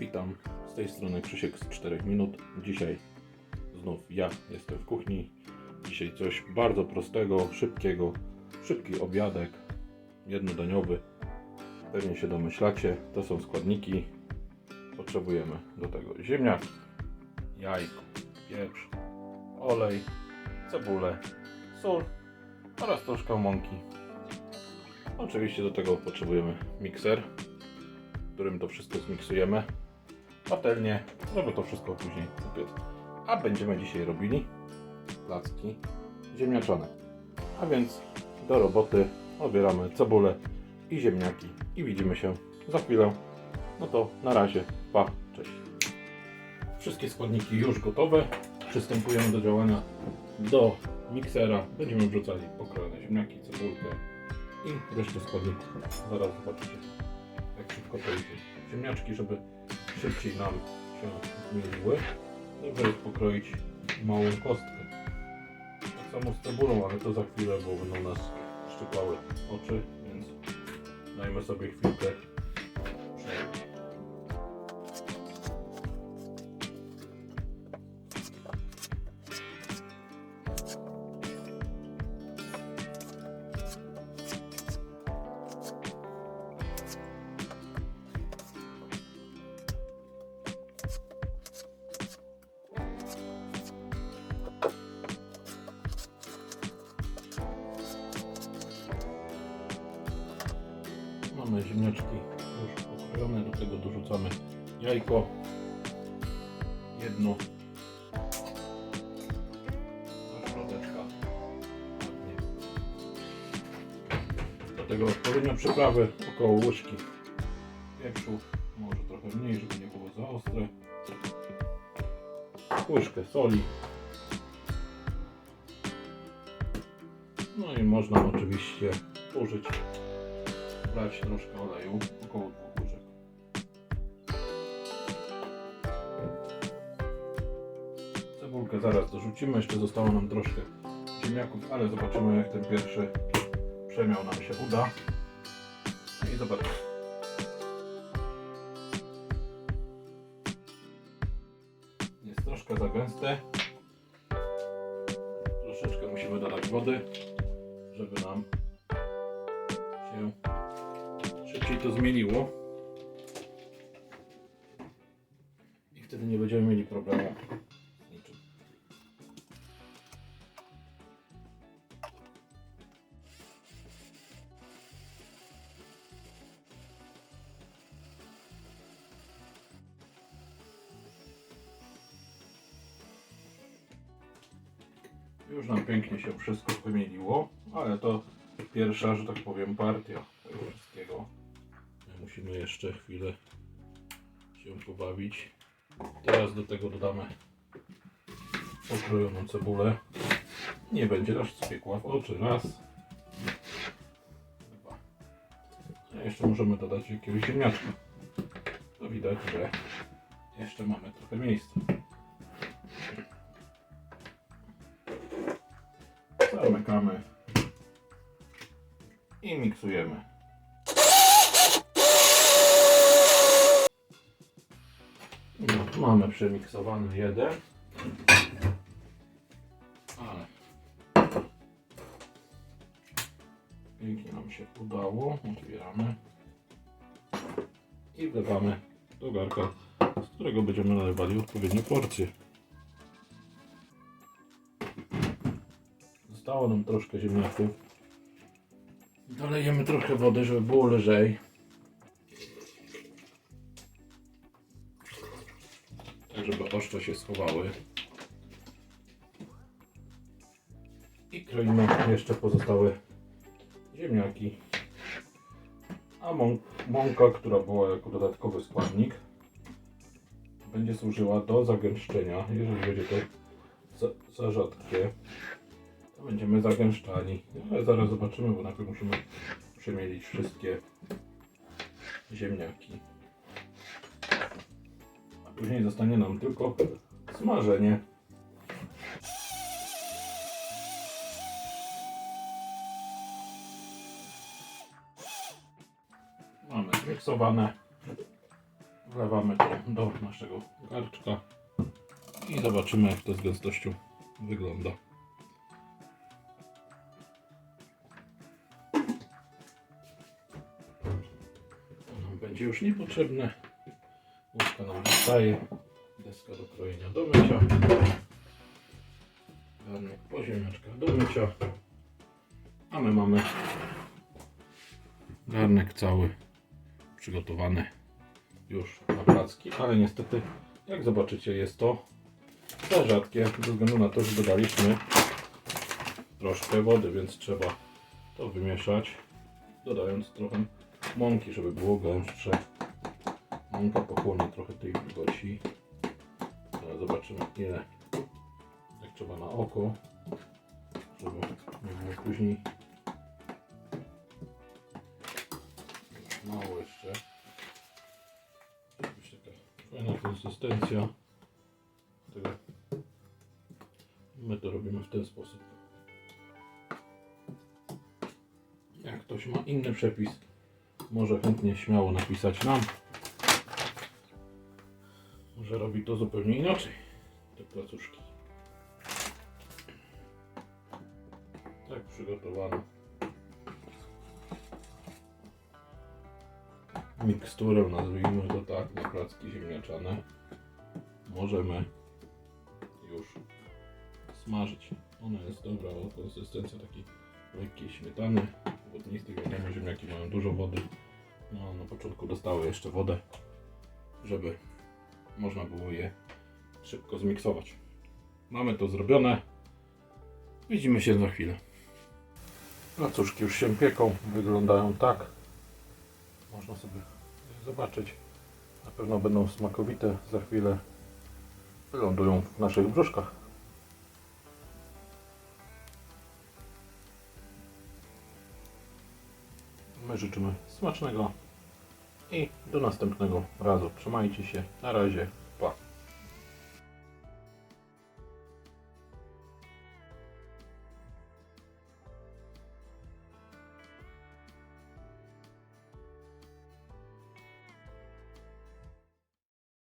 Witam, z tej strony Krzysiek z 4 minut. Dzisiaj znów ja jestem w kuchni. Dzisiaj coś bardzo prostego, szybkiego, szybki obiadek, jednodaniowy. Pewnie się domyślacie, to są składniki. Potrzebujemy do tego ziemniak, jajko, pieprz, olej, cebulę, sól oraz troszkę mąki. Oczywiście do tego potrzebujemy mikser, którym to wszystko zmiksujemy. Patelnię, żeby to wszystko później upiec. A będziemy dzisiaj robili placki ziemniaczane. A więc do roboty obieramy cebulę i ziemniaki i widzimy się za chwilę. No to na razie, pa, cześć. Wszystkie składniki już gotowe. Przystępujemy do działania do miksera. Będziemy wrzucali pokrojone ziemniaki, cebulkę i resztę składników. Zaraz zobaczycie, jak szybko to idzie. Ziemniaczki, żeby szybciej nam się zmieniły. Dobrze jest pokroić małą kostkę. Tak samo z cebulą, ale to za chwilę, bo będą nas szczypały oczy, więc dajmy sobie chwilkę przejść. Mamy ziemniaczki już pokrojone, do tego dorzucamy jajko. Jedno. Do środeczka. Do tego odpowiednio przyprawy, około łyżki pieprzu, może trochę mniej, żeby nie było za ostre. Łyżkę soli. No i można oczywiście użyć wlać troszkę oleju, około dwóch łyżek. Cebulkę zaraz dorzucimy, jeszcze zostało nam troszkę ziemniaków, ale zobaczymy jak ten pierwszy przemiał nam się uda. No I zobaczymy. Jest troszkę za gęste. Troszeczkę musimy dodać wody, żeby nam się szybciej to zmieniło. I wtedy nie będziemy mieli problemu. Już nam pięknie się wszystko wymieniło, ale to pierwsza, że tak powiem, partia. Musimy jeszcze chwilę się pobawić. Teraz do tego dodamy pokrojoną cebulę. Nie będzie aż spiekła w oczy. Raz. Dwa. A jeszcze możemy dodać jakiegoś ziemniaczka. To widać, że jeszcze mamy trochę miejsca. Zamykamy i miksujemy. Mamy przemiksowany jeden. Ale pięknie nam się udało. Otwieramy i wlewamy do garka, z którego będziemy nalewali odpowiednie porcje. Zostało nam troszkę ziemniaków. Dolejemy trochę wody, żeby było lżej. Żeby oszcza się schowały. I kroimy jeszcze pozostałe ziemniaki. A mą mąka, która była jako dodatkowy składnik, będzie służyła do zagęszczenia. Jeżeli będzie to za, za rzadkie, to będziemy zagęszczali. Ale zaraz zobaczymy, bo najpierw musimy przemielić wszystkie ziemniaki. Później zostanie nam tylko smażenie. Mamy zmiksowane. wlewamy to do naszego garczka i zobaczymy jak to z gęstością wygląda. Nam będzie już niepotrzebne. Zostaje. Deska do krojenia do mycia. Garnek po ziemniaczkach do mycia. A my mamy garnek cały przygotowany już na placki, ale niestety jak zobaczycie jest to za rzadkie ze względu na to, że dodaliśmy troszkę wody, więc trzeba to wymieszać dodając trochę mąki, żeby było gęstsze. Mąka pochłonie trochę tej wilgoci. Zobaczymy ile jak trzeba na oko, żeby nie było później mało jeszcze. Jakaś taka fajna konsystencja. Tego. My to robimy w ten sposób. Jak ktoś ma inny przepis, może chętnie śmiało napisać nam. Może robi to zupełnie inaczej. Te placuszki. Tak przygotowane. miksturę, nazwijmy to tak, na placki ziemniaczane, możemy już smażyć. Ona jest dobra o konsystencja takiej lekkiej śmietany, wodnistej, wiadomo ziemniaki mają dużo wody. No, na początku dostały jeszcze wodę, żeby można było je szybko zmiksować. Mamy to zrobione. Widzimy się za chwilę. Placuszki już się pieką, wyglądają tak. Można sobie zobaczyć. Na pewno będą smakowite. Za chwilę wylądują w naszych brzuszkach. My życzymy smacznego i do następnego razu. Trzymajcie się. Na razie.